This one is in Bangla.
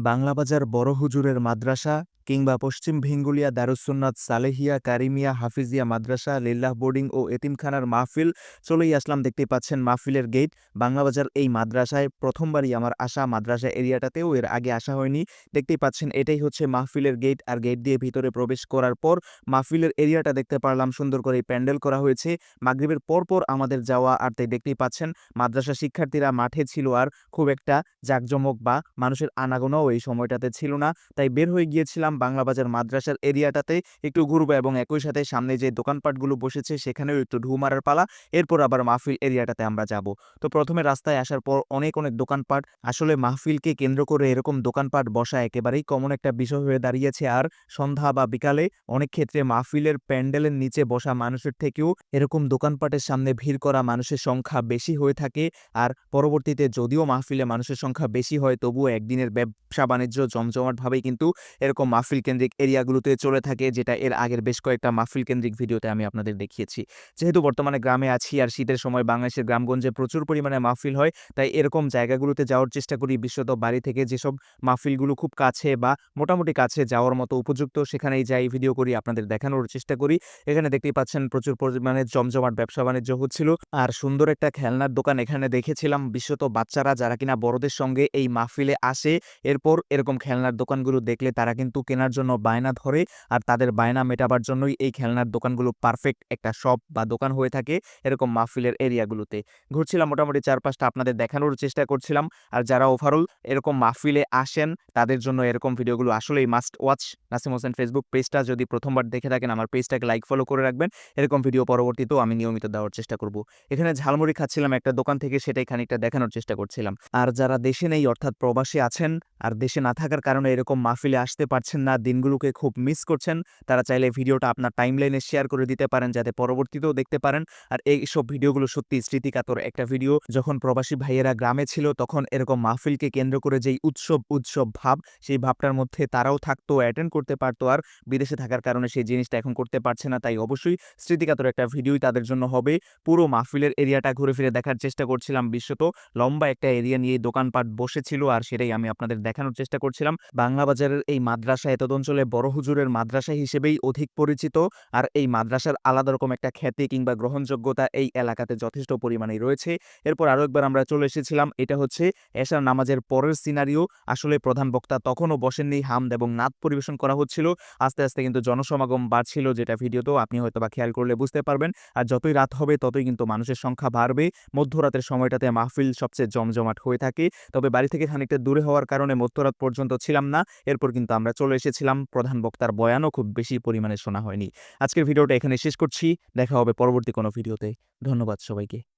বাংলাবাজার বড় হুজুরের মাদ্রাসা কিংবা পশ্চিম ভিঙ্গুলিয়া দারুসুন্নাত সালেহিয়া, কারিমিয়া, হাফিজিয়া, মাদ্রাসা, লিল্লাহ বোর্ডিং ও এতিমখানার মাহফিল চলেই আসলাম। দেখতে পাচ্ছেন মাহফিলের গেট। বাংলাবাজার এই মাদ্রাসায় প্রথমবারই আমার আসা মাদ্রাসা এরিয়াটাতেও এর আগে আসা হয়নি। দেখতেই পাচ্ছেন এটাই হচ্ছে মাহফিলের গেট। আর গেট দিয়ে ভিতরে প্রবেশ করার পর মাহফিলের এরিয়াটা দেখতে পারলাম, সুন্দর করে প্যান্ডেল করা হয়েছে। মাগরিবের পরপর আমাদের যাওয়া আর তাই দেখতেই পাচ্ছেন মাদ্রাসা শিক্ষার্থীরা মাঠে ছিল আর খুব একটা জাঁকজমক বা মানুষের আনাগোনাও এই সময়টাতে ছিল না। তাই বের হয়ে গিয়েছিলাম বাংলাবাজার মাদ্রাসার এরিয়াটাতে একটু ঘুরবো এবং একই সাথে সামনে যে দোকানপাটগুলো বসেছে সেখানেও একটু ঢু মারার পালা। এরপর আবার মাহফিল এরিয়াটাতে আমরা যাব। তো প্রথমে রাস্তায় আসার পর অনেক অনেক দোকানপাট। আসলে মাহফিলকে কেন্দ্র করে এরকম দোকানপাট বসা একেবারেই কমন একটা বিষয় হয়ে দাঁড়িয়েছে। আর সন্ধ্যা বা বিকালে অনেক ক্ষেত্রে মাহফিলের প্যান্ডেলের নিচে বসা মানুষের থেকেও এরকম দোকানপাটের সামনে ভিড় করা মানুষের সংখ্যা বেশি হয়ে থাকে। আর পরবর্তীতে যদিও মাহফিলে মানুষের সংখ্যা বেশি হয়, তবুও একদিনের ব্যবসা বাণিজ্য জমজমাটভাবেই কিন্তু এরকম মাহফিল কেন্দ্রিক এরিয়াগুলোতে চলে থাকে, যেটা এর আগের বেশ কয়েকটা মাহফিল কেন্দ্রিক ভিডিওতে আমি আপনাদের দেখিয়েছি। যেহেতু বর্তমানে গ্রামে আছি আর শীতের সময় বাংলাদেশের গ্রামগঞ্জে প্রচুর পরিমাণে মাহফিল হয়, তাই এরকম জায়গাগুলোতে যাওয়ার চেষ্টা করি। বিশ্বত বাড়ি থেকে যেসব মাহফিলগুলো খুব কাছে বা মোটামুটি কাছে যাওয়ার মতো উপযুক্ত, সেখানেই যাই, ভিডিও করি, আপনাদের দেখানোর চেষ্টা করি। এখানে দেখতেই পাচ্ছেন প্রচুর পরিমাণে জমজমাট ব্যবসা বাণিজ্য হচ্ছিল। আর সুন্দর একটা খেলনার দোকান এখানে দেখেছিলাম। বিশ্বত বাচ্চারা যারা কিনা বড়দের সঙ্গে এই মাহফিলে আসে, এরপর এরকম খেলনার দোকানগুলো দেখলে তারা কিন্তু কেনার জন্য বায়না ধরে আর তাদের বায়না মেটাবার জন্যই এই খেলনার দোকানগুলো পারফেক্ট একটা শপ বা দোকান হয়ে থাকে এরকম মাহফিলের এরিয়াগুলোতে ঘুরছিলাম মোটামুটি চার পাঁচটা আপনাদের দেখানোর চেষ্টা করছিলাম। আর যারা ওভারঅল এরকম মাহফিলে আসেন, তাদের জন্য এরকম ভিডিওগুলো আসলেই must watch Nasim Hossain Facebook পেজটা যদি প্রথমবার দেখে থাকেন, আমার পেজটাকে লাইক ফলো করে রাখবেন। এরকম ভিডিও পরবর্তীতেও আমি নিয়মিত দেওয়ার চেষ্টা করব। এখানে ঝালমুড়ি খাচ্ছিলাম একটা দোকান থেকে, সেটাই খানিকটা দেখানোর চেষ্টা করছিলাম। আর যারা দেশে নেই, অর্থাৎ প্রবাসী আছেন, আর দেশে না থাকার কারণে এরকম মাহফিলে আসতে পারছেন না, দিনগুলোকে খুব মিস করছেন, তারা চাইলে ভিডিওটা আপনার টাইমলাইনে শেয়ার করে দিতে পারেন যাতে পরবর্তীতেও দেখতে পারেন। আর এই সব ভিডিওগুলো সত্যি স্মৃতিকাতর। একটা ভিডিও যখন প্রবাসী ভাইয়েরা গ্রামে ছিল, তখন এরকম মাহফিলকে কেন্দ্র করে যেই উৎসব উৎসব ভাব, সেই ভাবটার মধ্যে তারাও থাকতো অ্যাটেন্ড করতে পারতো। আর বিদেশে থাকার কারণে সেই জিনিসটা এখন করতে পারছে না, তাই অবশ্যই স্মৃতিকাতর একটা ভিডিওই তাদের জন্য হবে। পুরো মাহফিলের এরিয়াটা ঘুরে ফিরে দেখার চেষ্টা করছিলাম বিশ্বত। লম্বা একটা এরিয়া নিয়ে দোকানপাট বসেছিল, আর সেটাই আমি আপনাদের দেখানোর চেষ্টা করছিলাম। বাংলা বাজারের এই মাদ্রাসা এতদ অঞ্চলে বড় হুজুরের মাদ্রাসা হিসেবেই অধিক পরিচিত। আর এই মাদ্রাসার আলাদা রকম একটা খ্যাতি কিংবা গ্রহণযোগ্যতা এই এলাকাতে যথেষ্ট পরিমাণে রয়েছে। এরপর আরও একবার আমরা চলে এসেছিলাম, এটা হচ্ছে এশার নামাজের পরের সিনারিও। আসলে প্রধান বক্তা তখনও বসেননি, হামদ এবং নাদ পরিবেশন করা হচ্ছিল। আস্তে আস্তে কিন্তু জনসমাগম বাড়ছিল যেটা ভিডিওতেও আপনি হয়তো বা খেয়াল করলে বুঝতে পারবেন। আর যতই রাত হবে, ততই কিন্তু মানুষের সংখ্যা বাড়বে। মধ্যরাতের সময়টাতে মাহফিল সবচেয়ে জমজমাট হয়ে থাকে। তবে বাড়ি থেকে খানিকটা দূরে হওয়ার কারণে মধ্যরাত পর্যন্ত ছিলাম না। এরপর কিন্তু আমরা চলে এসেছিলাম। প্রধান বক্তার বয়ানও খুব বেশি পরিমাণে শোনা হয়নি। আজকের ভিডিওটা এখানে শেষ করছি। দেখা হবে পরবর্তী কোনো ভিডিওতে। ধন্যবাদ সবাইকে।